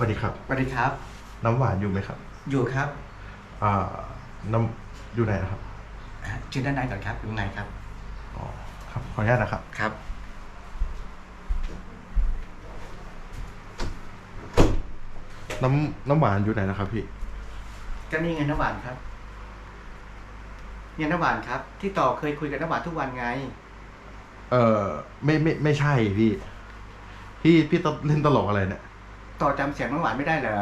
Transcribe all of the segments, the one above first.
สวัสดีครับ สวัสดีครับ น้ำหวานอยู่ไหมครับอยู่ครับอ่าน้ำอยู่ไหนนะครับอะชื่อด้านในก่อนครับอยู่ไหนครับ อ๋อครับขออนุญาตนะครับ ครับ น้ำน้ำหวานอยู่ไหนนะครับพี่ก็นี่ไงน้ำหวานครับเนี่ยน้ำหวานครับ ที่ต่อเคยคุยกับน้ำหวานทุกวันไง เออไม่ไม่ไม่ใช่พี่พี่พี่ตเล่นตลกอะไรเนี่ย ต่อจำเสียงน้ำหวานไม่ได้เหรอ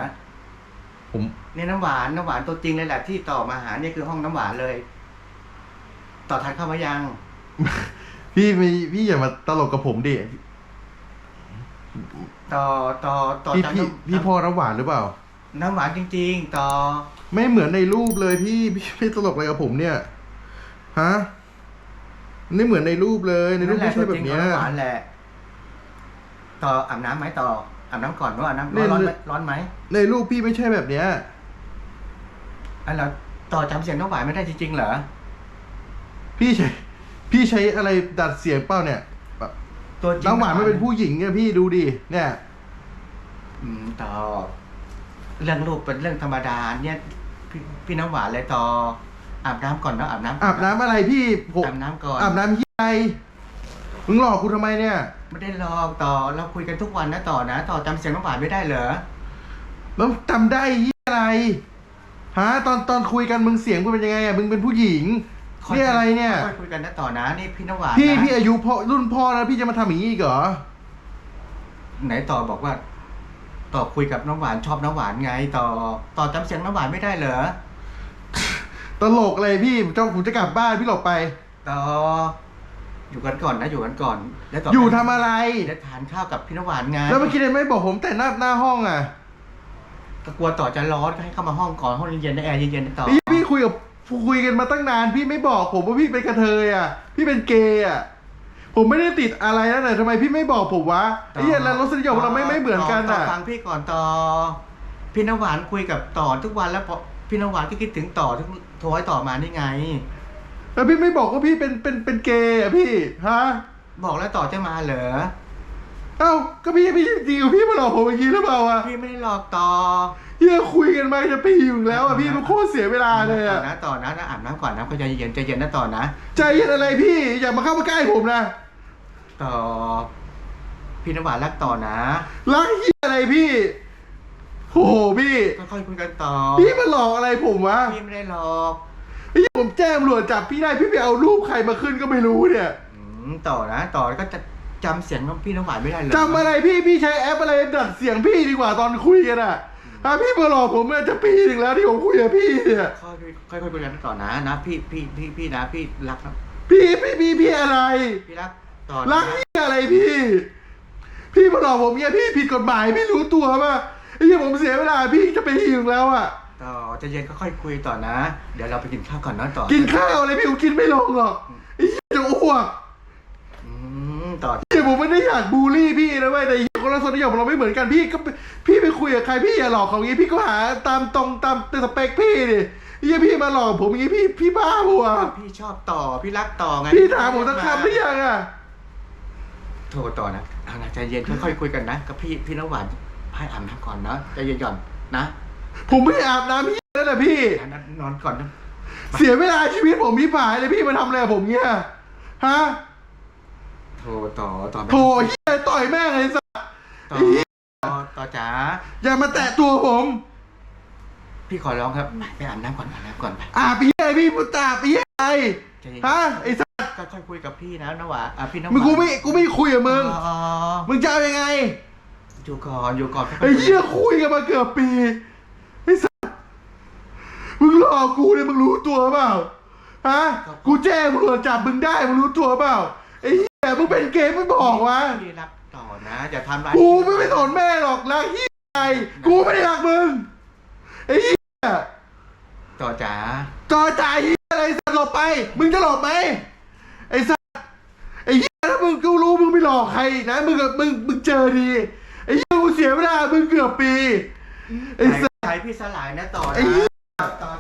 ผมเนี่ยน้ำหวานน้ำหวานตัวจริงเลยแหละที่ต่อมาหาเนี่ยคือห้องน้ำหวานเลย ต่อทานเข้ามายัง พี่ไม่พี่อย่ามาตลกกับผมดิต่อต่อต่อพี่จำพี่น้ำพี่พ่อน้ำหวานหรือเปล่า น้ำหวานจริง ๆ ต่อ ไม่เหมือนในรูปเลยพี่พี่พี่ตลกอะไรกับผมเนี่ยฮะไม่เหมือนในรูปเลยในรูปไม่ใช่แบบเนี้ย นั่นแหละตัวจริงของน้ำหวานแหละ ต่ออาบน้ำไหมต่อ อาบน้ำก่อนว่าอาบน้ำร้อนร้อนไหมร้อนไหมในรูปพี่ไม่ใช่แบบเนี้ยอันเราต่อจำเสียงน้ำหวานไม่ได้จริงๆเหรอพี่ใช้พี่ใช้อะไรดัดเสียงเป้าเนี่ยตัวจริงน้ำหวานไม่เป็นผู้หญิงเนี่ยพี่ดูดิเนี่ย อืมต่อเรื่องลูกเป็นเรื่องธรรมดาเนี่ยพี่พี่น้ำหวานเลยต่ออาบน้ำก่อนเนาะอาบน้ำอาบน้ำอะไรพี่ผมอาบน้ำก่อนอาบน้ำที่ไรมึงหลอกกูทำไมเนี่ย ไม่ได้หลอกต่อเราคุยกันทุกวันนะต่อนะ ต่อจำเสียงน้ำหวานไม่ได้เหรอแล้วจำได้ยี่อะไรฮะตอนตอนคุยกันมึงเสียงมึงเป็นยังไงอะมึงเป็นผู้หญิงนี่อะไรเนี่ยค่อยๆคุยกันนะต่อนะนี่พี่น้ำหวานพี่นะพี่อายุพ่อรุ่นพ่อนะพี่จะมาทำอย่างนี้อีกเหรอไหนต่อบอกว่า ต่อคุยกับน้ำหวานชอบน้ำหวานไง ต่อต่อจำเสียงน้ำหวานไม่ได้เหรอตลกเลยพี่ผมจะผมจะกลับบ้านพี่หลบไป ต่อ อยู่กันก่อนนะอยู่กันก่อนแล้วต่ออยู่ทำอะไรเดี๋ยวทานข้าวกับพี่น้ำหวานไงแล้วเมื่อกี้เนี่ยไม่บอกผมแต่หน้าหน้าห้องอะก็กลัวต่อจะร้อนก็ให้เข้ามาห้องก่อนห้องเย็นๆนะแอร์เย็นๆนะต่อพี่พี่คุยกับคุยกันมาตั้งนาน พี่ไม่บอกผมว่าพี่เป็นกระเทยอะ พี่เป็นเกย์อะผมไม่ได้ติดอะไรนะแต่ทำไมพี่ไม่บอกผมวะไอ้เหี้ยแล้วรสนิยมเราไม่ไม่เหมือนกันต่ออะฟังพี่ก่อนต่อพี่น้ำหวานคุยกับต่อทุกวันแล้วพอพี่น้ำหวานก็คิดถึงต่อทุกโทรให้ต่อมานี่ไง แล้วพี่ไม่บอกว่าพี่เป็นเป็นเป็นเกย์อะพี่ฮะบอกแล้วต่อจะมาเหรอ เอ้าก็พี่พี่จริงๆพี่มาหลอกผมอย่างนี้หรือเปล่าอะพี่ไม่ได้หลอกต่อเฮียคุยกันมาจะปีอยู่แล้วอะพี่มันโคตรเสียเวลาเลยต่ออะนะต่อนะนะอาบน้ำก่อนนะก็ใจเย็นใจเย็นนะต่อนะ ใจเย็นอะไรพี่อย่ามาเข้ามาใกล้ผมนะต่อ พี่น้ำหวานรักต่อนะรักเฮียอะไรพี่โอ้โหพี่ค่อยๆคุยกันต่อพี่มาหลอกอะไรผมวะพี่ไม่ได้หลอก ไอ้เหี้ยผมแจ้งตำรวจจับพี่ได้พี่ไปเอารูปใครมาขึ้นก็ไม่รู้เนี่ยอืมต่อนะต่อก็จะจำเสียงของพี่น้ำหวานไม่ได้เหรอจำอะไรพี่พี่ใช้แอปอะไรดัดเสียงพี่ดีกว่าตอนคุยกันอะถ้าพี่มาหลอกผมเนี่ยจะปีหนึ่งแล้วที่ผมคุยกับพี่เนี่ยค่อยๆค่อยๆคุยกันต่อนะนะพี่พี่พี่พี่นะพี่รักนะพี่พี่พี่พี่อะไร พี่รักต่อรันะกพี่อะไรพี่ พี่มาหลอกผมเนี่ยพี่ผิดกฎหมายพี่รู้ตัวป่ะไอ้เหี้ยผมเสียเวลาพี่จะไปหิวแล้วอะ ต่อใจะเย็นก็ค่อยคุยต่อนะ เดี๋ยวเราไปกินข้าวก่อนนะต่อกินข้าวอะไรพี่ผมกินไม่ลงหรอกไอ้เหี้ยจะอ้วกอืมต่อเดี๋ยวผมไม่ได้อยากบูลลี่พี่นะเว้ยแต่ไอ้เหี้ยคนละสนนิยมเราไม่เหมือนกันพี่ก็ไปพี่ไปคุยกับใครพี่อย่าหลอกเขาอย่างงี้พี่ก็หาตามตรงตามสเปคพี่ดิไอ้เหี้ยพี่มาหลอกผมอย่างงี้พี่พี่บ้าปัวะพี่ชอบต่อพี่รักต่อไงพี่ถามผมสักคำหรือยังอะโทรต่อนะเอานะใจเย็นค่อยๆคุยกันนะกับพี่พี่น้ำหวานให้อาบน้ำก่อนนะใจเย็นก่อนนะ ผมไม่อาบน้ำพี่นั่นแหละพี่นะนอนก่อนนะเสียเวลาชีวิตผมพี่ผายเลยพี่มาทำอะไรกับผมเงี้ยฮะโทรต่อต่อโถเหี้ยต่อยแม่งเลยสัสต่อต่อต่อจ๋าอย่ามาแตะตัวผม พี่ขอร้องครับไปอาบน้ำก่อนอาบน้ำก่อนไปอาพี่ไอพี่พุตตาพี่ไอใจเย็นฮะไอ้สัสก็ค่อยคุยกับพี่นะนะหวาอะพี่น้ำหมึงวานกูไม่กูไม่คุยกับมึงอ๋อมึงจะเอายังไงอยู่ก่อนอยู่ก่อนค่อยๆไอ้เหี้ยคุยกันมาเกือบปีไอ้สัสมึงหล อกกูเนี่ยมึงรู้ตัวเปล่าฮะกูแจ้งตำรวจจับมึงได้มึงรู้ตัวเปล่าไอ้เหี้ยมึงเป็นเกย์ไม่บอกวะพี่รักต่อนะอย่าทำร้ายกูไม่ไปสนแม่หรอกรักเหี้ยอะไรกูไม่ได้รักมึงไอ้เหี้ยต่อจ๋าจอจ่ายเหี้ยอะไรสัตว์หลบไป มึงจะหลบไหมไอ้สัตว์ไอ้เหี้ยถ้ามึงกูรู้มึงไม่หลอกใครอีกนะ มึงกับมึงมึงเจอดีไอ้เหี้ยกูเสียเวลามึงเกือบปีไอ้สัตว์ใจพี่สลายนะต่อไอ้นะเหี้ยต่อ